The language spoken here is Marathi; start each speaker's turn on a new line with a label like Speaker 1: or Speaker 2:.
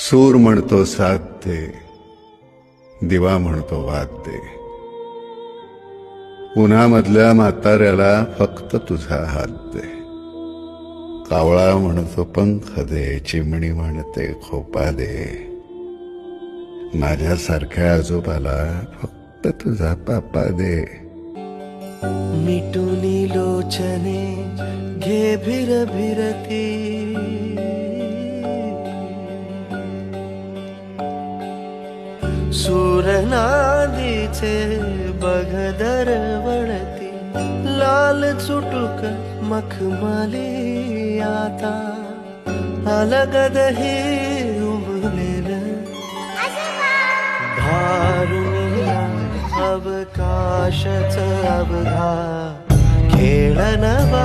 Speaker 1: सूर म्हणतो साथ दे दिवा म्हणतो वाद दे उन्हामधल्या म्हाताऱ्याला फक्त तुझा हात दे. कावळा म्हणतो पंख दे चिमणी म्हणते खोपा दे. माझ्यासारख्या आजोबाला फक्त तुझा पापा दे.
Speaker 2: मिटुनी लोचने घे भिर भिरती सुरनादीचे बघ दरवळती लाल चुटुक मखमाली आता. अलगद हे उमलेल भारुनिया अवकाशच अवघा. खेळन रंग